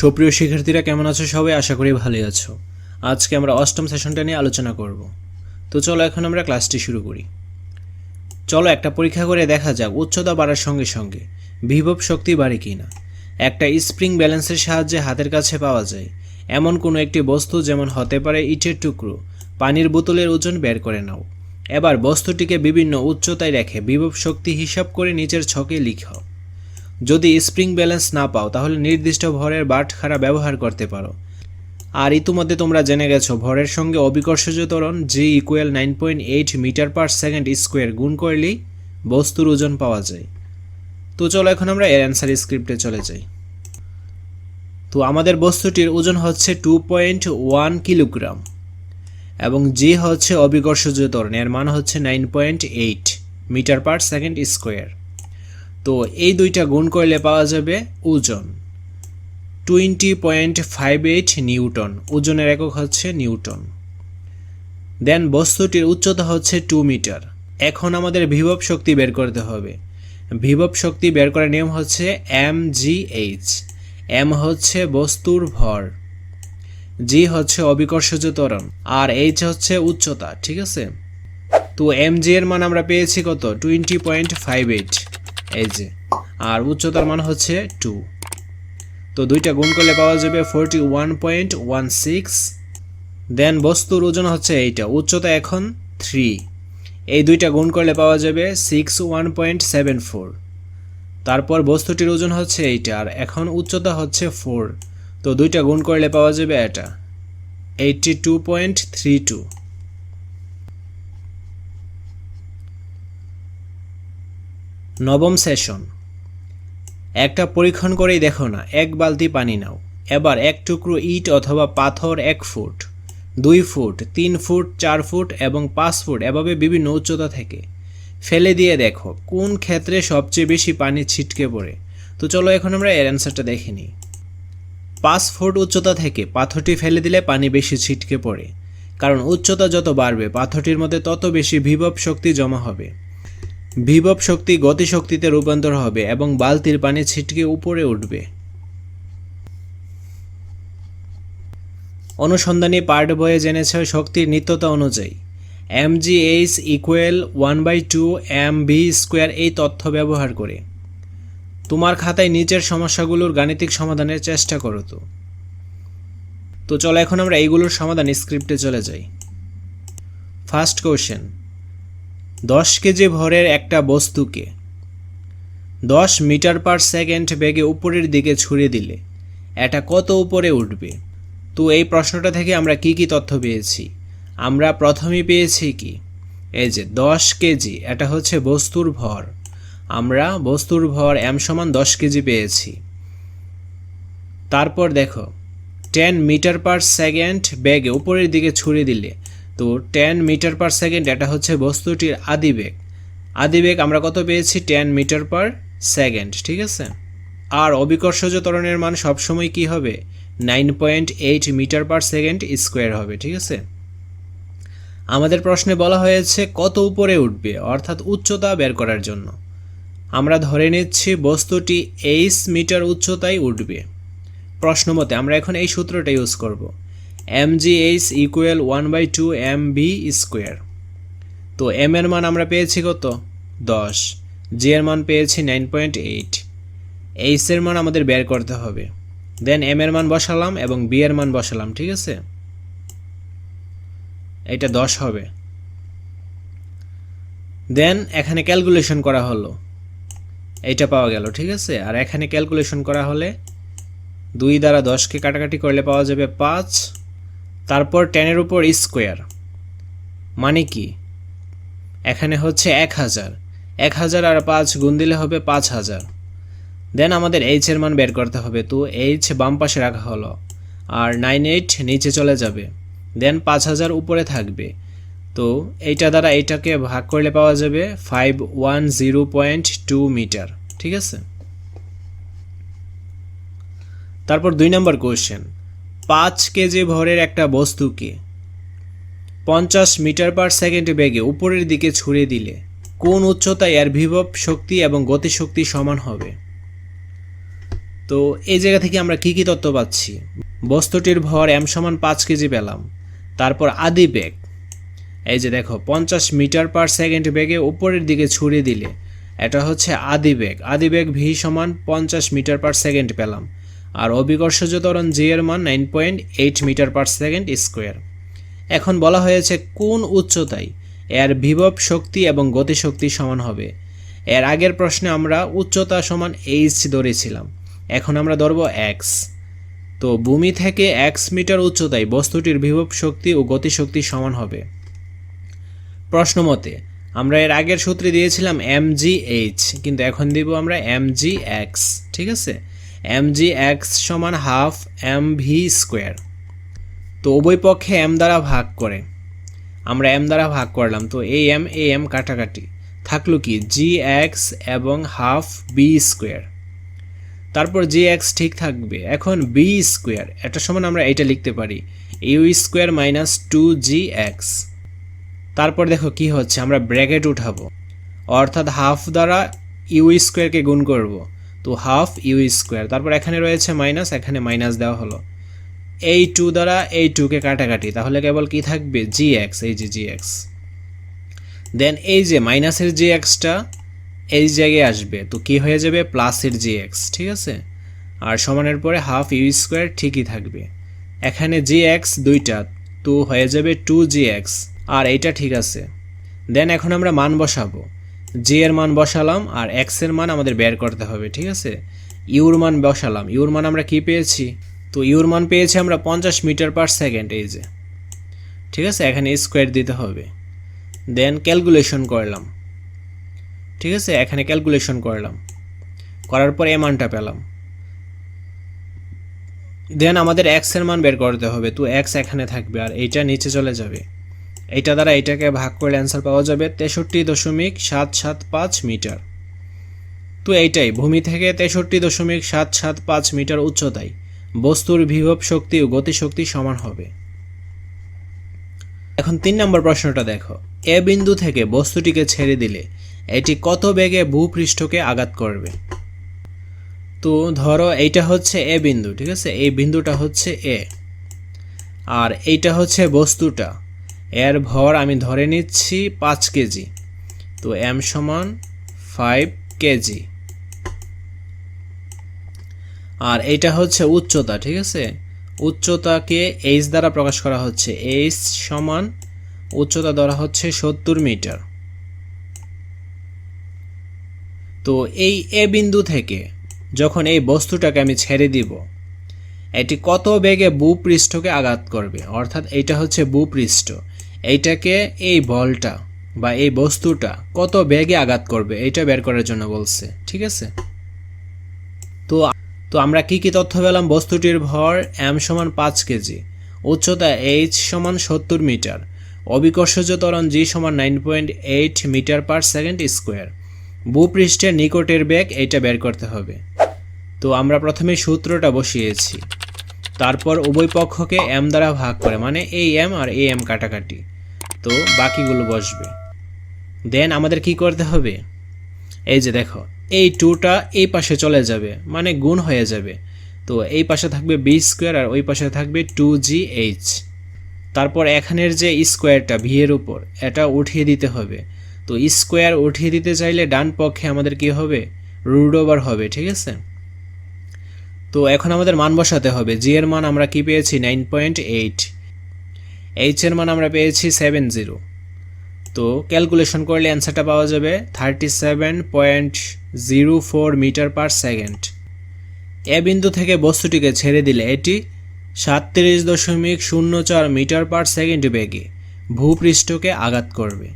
সুপ্রিয় শিক্ষার্থীরা, কেমন আছো সবাই? আশা করি ভালোই আছো। আজকে আমরা অষ্টম সেশনটা নিয়ে আলোচনা করব। তো চলো, এখন আমরা ক্লাসটি শুরু করি। চলো, একটা পরীক্ষা করে দেখা যাক উচ্চতা বাড়ার সঙ্গে সঙ্গে বিভব শক্তি বাড়ে কি না একটা স্প্রিং ব্যালেন্সের সাহায্যে হাতের কাছে পাওয়া যায়। এমন কোনো একটি বস্তু যেমন হতে পারে ইটের টুকরো, পানির বোতলের ওজন বের করে নাও। এবার বস্তুটিকে বিভিন্ন উচ্চতায় রেখে বিভব শক্তি হিসাব করে নিচের ছকে লিখাও যদি স্প্রিং ব্যালেন্স না পাও, তাহলে নির্দিষ্ট ভরের বাটখারা ব্যবহার করতে পারো। আর ইতিমধ্যে তোমরা জেনে গেছো, ভরের সঙ্গে অবিকর্ষজ ত্বরণ g equal nine point eight metre per second square গুণ করলেই বস্তুর ওজন পাওয়া যায়। তো চলো এখন আমরা এর অ্যান্সার স্ক্রিপ্টে চলে যাই। তো আমাদের বস্তুটির ওজন হচ্ছে টু পয়েন্ট ওয়ান কিলোগ্রাম এবং জি হচ্ছে অবিকর্ষজ ত্বরণ, এর মান হচ্ছে nine point eight metre per second square তো এই দুইটা গুণ করলে পাওয়া যাবে ওজন। Twenty point five eight newton, ওজনের একক হচ্ছে নিউটন। দেন বস্তুটির উচ্চতা হচ্ছে টু মিটার এখন আমাদের বিভব শক্তি বের করতে হবে। বিভব শক্তি বের করার নিয়ম হচ্ছে এম জি এইচ এম হচ্ছে বস্তুর ভর। জি হচ্ছে অবিকর্ষজ ত্বরণ। আর এইচ হচ্ছে উচ্চতা, ঠিক আছে? তো এম জি এর মান আমরা পেয়েছি কত? টোয়েন্টি পয়েন্ট ফাইভ এইট এই যে, আর উচ্চতার মান হচ্ছে টু তো দুইটা গুণ করলে পাওয়া যাবে forty one point one six then বস্তুর ওজন হচ্ছে এইটা, উচ্চতা এখন থ্রি এই দুইটা গুণ করলে পাওয়া যাবে six one point seven four তারপর বস্তুটির ওজন হচ্ছে এইটা, আর এখন উচ্চতা হচ্ছে ফোর তো দুইটা গুণ করলে পাওয়া যাবে এটা eighty two point three two নবম সেশন। একটা পরীক্ষণ করেই দেখো না, এক বালতি পানি নাও। এবার এক টুকরো ইট অথবা পাথর এক ফুট, দুই ফুট, তিন ফুট, চার ফুট এবং পাঁচ ফুট এভাবে বিভিন্ন উচ্চতা থেকে ফেলে দিয়ে দেখো কোন ক্ষেত্রে সবচেয়ে বেশি পানি ছিটকে পড়ে। তো চলো এখন আমরা এর অ্যান্সারটা দেখে নিই। পাঁচ ফুট উচ্চতা থেকে পাথরটি ফেলে দিলে পানি বেশি ছিটকে পড়ে, কারণ উচ্চতা যত বাড়বে পাথরটির মধ্যে তত বেশি বিভব শক্তি জমা হবে। বিভব শক্তি গতিশক্তিতে রূপান্তর হবে এবং বালতির পানি ছিটকে উপরে উঠবে। অনুসন্ধানী পার্ট বয়ে জেনেছে শক্তির নিত্যতা অনুযায়ী। M g h equal one by two m v square এই তথ্য ব্যবহার করে। তোমার খাতায় নিচের সমস্যাগুলোর গাণিতিক সমাধানের চেষ্টা করো তো। তো চলো এখন আমরা এইগুলোর সমাধান স্ক্রিপ্টে চলে যাই। ফার্স্ট কোশ্চেন দশ কেজি ভরের একটা বস্তুকে দশ মিটার পার সেকেন্ড বেগে উপরের দিকে ছুঁড়ে দিলে এটা কত উপরে উঠবে? তো এই প্রশ্নটা থেকে আমরা কি কি তথ্য পেয়েছি? আমরা প্রথমেই পেয়েছি কি? এই যে দশ কেজি, এটা হচ্ছে বস্তুর ভর। আমরা বস্তুর ভর এম সমান দশ কেজি পেয়েছি। তারপর দেখো টেন মিটার পার সেকেন্ড বেগে উপরের দিকে ছুঁড়ে দিলে তো টেন মিটার পার সেকেন্ড এটা হচ্ছে বস্তুটির আদিবেগ আদিবেগ আমরা কত পেয়েছি? টেন মিটার পার সেকেন্ড ঠিক আছে? আর অবিকর্ষজ ত্বরণের মান সবসময় কি হবে? Nine point eight metre per second square হবে, ঠিক আছে? আমাদের প্রশ্নে বলা হয়েছে কত উপরে উঠবে, অর্থাৎ উচ্চতা বের করার জন্য। আমরা ধরে নিচ্ছি বস্তুটি এইচ মিটার উচ্চতায় উঠবে। প্রশ্ন মতে আমরা এখন এই সূত্রটা ইউজ করব। M g h equal one by two m v square তো এম এর মান আমরা পেয়েছি কত? দশ। জি এর মান পেয়েছি নাইন পয়েন্ট এইট এইচ এর মান আমাদের বের করতে হবে। দেন এম এর মান বসালাম এবং বি এর মান বসালাম, ঠিক আছে? এটা দশ হবে। দেন এখানে ক্যালকুলেশন করা হলো। এইটা পাওয়া গেল, ঠিক আছে? আর এখানে ক্যালকুলেশন করা হলে দুই দ্বারা দশকে কাটাকাটি করলে পাওয়া যাবে পাঁচ। তারপর টেনের উপর স্কোয়ার। মানে কি? এখানে হচ্ছে এক হাজার। এক হাজার আর পাঁচ গুণ দিলে হবে পাঁচ হাজার। দেন আমাদের এইচ এর মান বের করতে হবে। তো এইচ বাম পাশে রাখা হলো। আর নাইন এইট নিচে চলে যাবে। দেন পাঁচ হাজার উপরে থাকবে। তো এইটা দ্বারা এইটাকে ভাগ করলে পাওয়া যাবে five one zero point two metre ঠিক আছে? তারপর দুই নম্বর কোশ্চেন পাঁচ কেজি ভরের একটা বস্তুকে পঞ্চাশ মিটার পার সেকেন্ড বেগে উপরের দিকে ছুড়ে দিলে কোন উচ্চতায় এর বিভব, শক্তি এবং গতিশক্তি সমান হবে? তো এই জায়গা থেকে আমরা কি কি তথ্য পাচ্ছি? বস্তুটির ভর এম সমান পাঁচ কেজি পেলাম। তারপর আদি বেগ। এই যে দেখো, পঞ্চাশ মিটার পার সেকেন্ড বেগে উপরের দিকে ছুড়ে দিলে এটা হচ্ছে আদি বেগ। আদি বেগ ভি সমান পঞ্চাশ মিটার পার সেকেন্ড পেলাম। আর অবিকর্ষজ ত্বরণ জি এর মান nine point eight metre per second square এখন বলা হয়েছে কোন উচ্চতায় এর বিভব শক্তি এবং গতিশক্তি সমান হবে। এর আগের প্রশ্নে আমরা উচ্চতা সমান এইচ ধরেছিলাম। এখন আমরা ধরব এক্স তো ভূমি থেকে এক্স মিটার উচ্চতায় বস্তুটির বিভব শক্তি ও গতিশক্তি সমান হবে। প্রশ্ন মতে, আমরা এর আগের সূত্রে দিয়েছিলাম এম জি এইচ কিন্তু এখন দিব আমরা এম জি এক্স ঠিক আছে? এম জি এক্স সমান হাফ এম ভি স্কোয়ার তো উভয় পক্ষে এম দ্বারা ভাগ করে। আমরা এম দ্বারা ভাগ করলাম, তো এই এম এ এম কাটাকাটি। থাকল কি? জি এক্স এবং হাফ বি স্কোয়ার তারপর জি এক্স ঠিক থাকবে। এখন বি স্কোয়ার এটা সমান আমরা এটা লিখতে পারি। U square minus two g x তারপর দেখো কি হচ্ছে, আমরা ব্র্যাকেট উঠাবো। অর্থাৎ হাফ দ্বারা ইউ স্কোয়ারকে গুণ করব। তো হাফ ইউ স্কোয়ার তারপর এখানে রয়েছে মাইনাস এখানে মাইনাস দেওয়া হলো। এই টু দ্বারা এই টুকে কাটাকাটি, তাহলে কেবল কি থাকবে? জি এক্স এই যে জি এক্স দেন এই যে মাইনাসের জি এক্সটা এই জায়গায় আসবে, তো কি হয়ে যাবে? প্লাসের জি এক্স ঠিক আছে? আর সমানের পরে হাফ ইউ স্কোয়ার ঠিকই থাকবে। এখানে জি এক্স দুইটা, তো হয়ে যাবে টু জি এক্স আর এইটা ঠিক আছে। দেন এখন আমরা মান বসাবো। জি এর মান বসালাম আর এক্সের মান আমাদের বের করতে হবে, ঠিক আছে? ইউর মান বসালাম। ইউর মান আমরা কি পেয়েছি? তো ইউর মান পেয়েছি আমরা পঞ্চাশ মিটার পার সেকেন্ড এই যে। ঠিক আছে? এখানে স্কোয়ার দিতে হবে। দেন ক্যালকুলেশন করলাম। ঠিক আছে? এখানে ক্যালকুলেশন করলাম। করার পর এ মানটা পেলাম। দেন আমাদের এক্সের মান বের করতে হবে। তো এক্স এখানে থাকবে আর এইটা নিচে চলে যাবে। এইটা দ্বারা এটাকে ভাগ করলে অ্যান্সার পাওয়া যাবে তেষট্টি দশমিক সাত সাত পাঁচ মিটার। তো এইটাই, ভূমি থেকে তেষট্টি দশমিক সাত সাত পাঁচ মিটার উচ্চতায় বস্তুর বিভব শক্তি ও গতিশক্তি সমান হবে। এখন তিন নম্বর প্রশ্নটা দেখো। এ বিন্দু থেকে বস্তুটিকে ছেড়ে দিলে এটি কত বেগে ভূপৃষ্ঠকে আঘাত করবে? তো ধরো এইটা হচ্ছে এ বিন্দু, ঠিক আছে? এই বিন্দুটা হচ্ছে এ। আর এইটা হচ্ছে বস্তুটা। এর ভর আমি ধরে নিচ্ছি পাঁচ কেজি। তো এম সমান ফাইভ কেজি। আর এইটা হচ্ছে উচ্চতা, ঠিক আছে? উচ্চতাকে এইচ দ্বারা প্রকাশ করা হচ্ছে। এইচ সমান উচ্চতা ধরা হচ্ছে সত্তর মিটার। তো এই এ বিন্দু থেকে যখন এই বস্তুটাকে আমি ছেড়ে দিব, এটি কত বেগে ভূপৃষ্ঠকে আঘাত করবে? অর্থাৎ এইটা হচ্ছে ভূপৃষ্ঠ। এইটাকে এই বলটা বা এই বস্তুটা কত বেগে আঘাত করবে, এইটা বের করার জন্য বলছে, ঠিক আছে? তো তো আমরা কি কি তথ্য পেলাম? বস্তুটির ভর এম সমান পাঁচ কেজি, উচ্চতা এইচ সমান সত্তর মিটার, অবিকর্ষজ ত্বরণ জি সমান nine point eight metre per second square ভূপৃষ্ঠের নিকটের বেগ এইটা বের করতে হবে। তো আমরা প্রথমে সূত্রটা বসিয়েছি, তারপর উভয় পক্ষকে এম দ্বারা ভাগ করে মানে এই এম আর এই এম কাটাকাটি। তো বাকিগুলো বসবে। দেন আমাদের কি করতে হবে? এই যে দেখো, এই টুটা এই পাশে চলে যাবে মানে গুণ হয়ে যাবে। তো এই পাশে থাকবে বি স্কোয়ার আর ওই পাশে থাকবে টু জি এইচ তারপর এখানের যে স্কোয়ারটা ভি এর উপর, এটা উঠিয়ে দিতে হবে। তো স্কোয়ার উঠিয়ে দিতে চাইলে ডান পক্ষে আমাদের কি হবে? রুট ওভার হবে, ঠিক আছে? তো এখন আমাদের মান বসাতে হবে জি এর মান আমরা কি পেয়েছি? নাইন পয়েন্ট এইট এইচ এর মান আমরা পেয়েছি সেভেন জিরো তো ক্যালকুলেশন করলে অ্যান্সারটা পাওয়া যাবে thirty seven point zero four metre per second A বিন্দু থেকে বস্তুটিকে ছেড়ে দিলে এটি সাতত্রিশ দশমিক শূন্য চার মিটার পার সেকেন্ড বেগে ভূপৃষ্ঠকে আঘাত করবে।